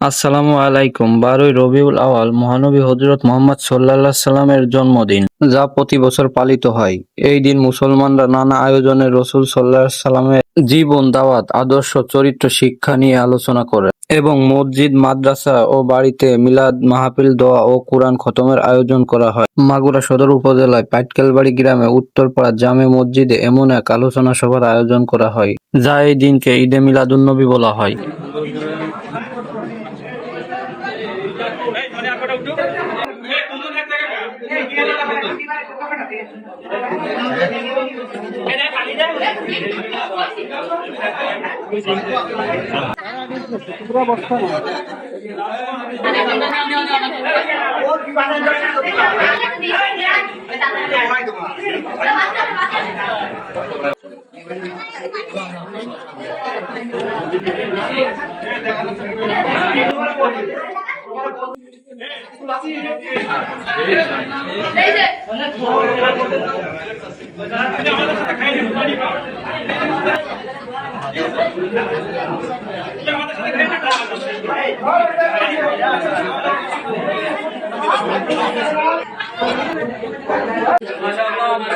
আসসালামু আলাইকুম। বারোই রবিউল আওয়াল, মহানবী হজরত মোহাম্মদ সাল্লাহ সাল্লামের জন্মদিন। যা প্রতি বছর পালিত হয়। এই দিন মুসলমানরা নানা আয়োজনে রসুল সাল্লাহ সাল্লামের জীবন, দাওয়াত, আদর্শ, চরিত্র, শিক্ষা নিয়ে আলোচনা করে এবং মসজিদ, মাদ্রাসা ও বাড়িতে মিলাদ, মাহফিল, দোয়া ও কোরআন খতমের আয়োজন করা হয়। মাগুরা সদর উপজেলায় পাটকেলবাড়ি গ্রামে উত্তরপাড়া জামে মসজিদে এমন এক আলোচনা সভার আয়োজন করা হয়, যা এই দিনকে ঈদে মিলাদুন্নবী বলা হয়। পুরা বস্তা Thank you. মাশাআল্লাহ